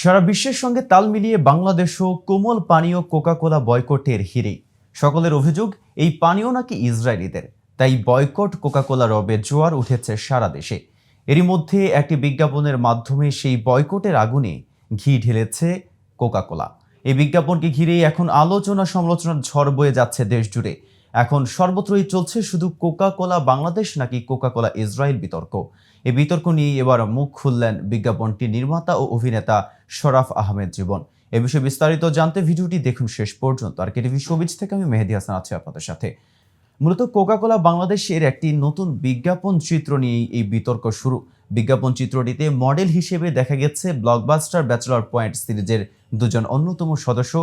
সারা বিশ্বের সঙ্গে তাল মিলিয়ে বাংলাদেশও কোমল পানীয় কোকাকোলা বয়কটের হিরে সকলের অভিযোগ, এই পানীয় নাকি ইসরায়েলিদের। তাই বয়কট কোকাকোলা রবে জোয়ার উঠেছে সারা দেশে। এরই মধ্যে একটি বিজ্ঞাপনের মাধ্যমে সেই বয়কটের আগুনে ঘি ঢেলেছে কোকাকোলা। এই বিজ্ঞাপনকে ঘিরেই এখন আলোচনা সমালোচনার ঝড় বয়ে যাচ্ছে দেশ জুড়ে এখন সর্বত্রই চলছে শুধু কোকাকোলা বাংলাদেশ নাকি কোকাকোলা ইসরায়েল বিতর্ক। এই বিতর্ক নিয়ে এবার মুখ খুললেন বিজ্ঞাপনটি নির্মাতা ও অভিনেতা শরাফ আহমেদ জীবন। এ বিষয়ে বিস্তারিত জানতে ভিডিওটি দেখুন শেষ পর্যন্ত। আর কেটিভি শোবিজ থেকে আমি মেহেদি হাসান আছি আপনাদের সাথে। মূলত কোকাকোলা বাংলাদেশের একটি নতুন বিজ্ঞাপন চিত্র নিয়েই এই বিতর্ক শুরু। বিজ্ঞাপন চিত্রটিতে মডেল হিসেবে দেখা গেছে ব্লকবাস্টার ব্যাচেলর পয়েন্ট সিরিজের দুজন অন্যতম সদস্য,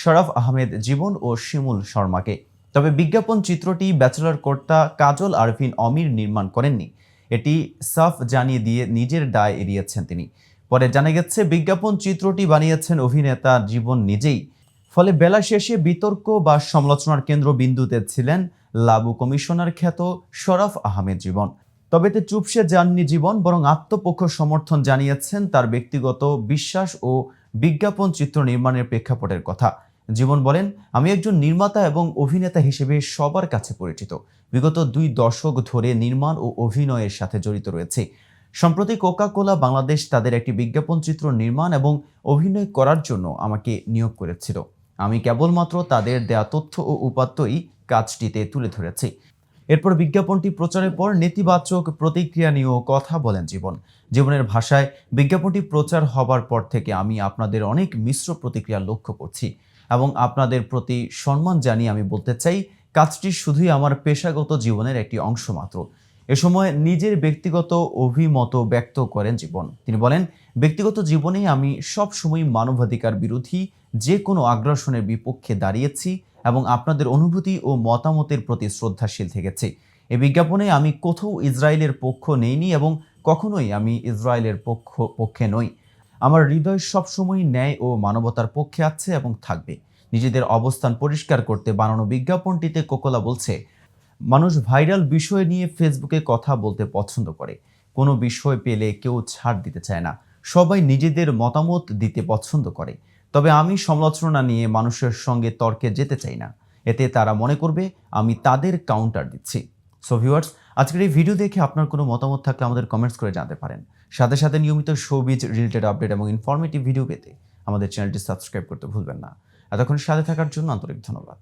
শরাফ আহমেদ জীবন ও শিমুল শর্মাকে। তবে বিজ্ঞাপন চিত্রটি ব্যাচেলর কর্তা কাজল আরফিন অমির নির্মাণ করেননি। এটি সাফ জানিয়ে দিয়ে নিজের দায় এড়িয়েছেন তিনি। পরে জানা গেছে, বিজ্ঞাপন চিত্রটি বানিয়েছেন অভিনেতা জীবন নিজেই। ফলে বেলা শেষে বিতর্ক বা সমালোচনার কেন্দ্রবিন্দুতে ছিলেন লাবু কমিশনার খ্যাত শরাফ আহমেদ জীবন। তবে এতে চুপসে যাননি জীবন, বরং আত্মপক্ষ সমর্থন জানিয়েছেন তার ব্যক্তিগত বিশ্বাস ও বিজ্ঞাপন চিত্র নির্মাণের প্রেক্ষাপটের কথা। জীবন বলেন, আমি একজন নির্মাতা এবং অভিনেতা হিসেবে সবার কাছে পরিচিত। বিগত দুই দশক ধরে নির্মাণ ও অভিনয়ের সাথে জড়িত রয়েছে। সম্প্রতি কোকা কোলা বাংলাদেশ তাদের একটি বিজ্ঞাপন চিত্র নির্মাণ এবং অভিনয় করার জন্য আমাকে নিয়োগ করেছিল। আমি কেবলমাত্র তাদের দেয়া তথ্য ও উপাত্তই কাজটিতে তুলে ধরেছি। এরপর বিজ্ঞাপনটি প্রচারের পর নেতিবাচক প্রতিক্রিয়া নিয়েও কথা বলেন জীবন। জীবনের ভাষায় বিজ্ঞাপনটি প্রচার হবার পর থেকে আমি আপনাদের অনেক মিশ্র প্রতিক্রিয়া লক্ষ্য করছি এবং আপনাদের প্রতি সম্মান জানিয়ে আমি বলতে চাই, কাজটি শুধুই আমার পেশাগত জীবনের একটি অংশ মাত্র। এ সময় নিজের ব্যক্তিগত অভিমত ব্যক্ত করেন জীবন। তিনি বলেন, ব্যক্তিগত জীবনে আমি সব সময় মানবাধিকার বিরোধী, যে কোনো আগ্রাসনের বিপক্ষে দাঁড়িয়েছি এবং আপনাদের অনুভূতি ও মতামতের প্রতি শ্রদ্ধাশীল থেকেছি। এই বিজ্ঞাপনে আমি কোথাও ইসরায়েলের পক্ষ নেইনি এবং কখনোই আমি ইসরায়েলের পক্ষ, পক্ষে নই। আমার হৃদয় সবসময় ন্যায় ও মানবতার পক্ষে আছে এবং থাকবে। নিজেদের অবস্থান পরিষ্কার করতে বানানো বিজ্ঞাপনটিতে কোকোলা বলছে মানুষ ভাইরাল বিষয় নিয়ে ফেসবুকে কথা বলতে পছন্দ করে। কোনো বিষয় পেলে কেউ ছাড় দিতে চায় না। সবাই নিজেদের মতামত দিতে পছন্দ করে। তবে আমি সমালোচনা নিয়ে মানুষের সঙ্গে তর্কে যেতে চাই না। এতে তারা মনে করবে, আমি তাদের কাউন্টার দিচ্ছি। সো ভিউয়ার্স আজকের এই ভিডিও দেখে আপনার কোনো মতামত থাকলে আমাদের কমেন্টস করে জানতে পারেন। সাথে সাথে নিয়মিত শোবিজ রিলেটেড আপডেট এবং ইনফরমেটিভ ভিডিও পেতে আমাদের চ্যানেলটি সাবস্ক্রাইব করতে ভুলবেন না। এতক্ষণ সাথে থাকার জন্য আন্তরিক ধন্যবাদ।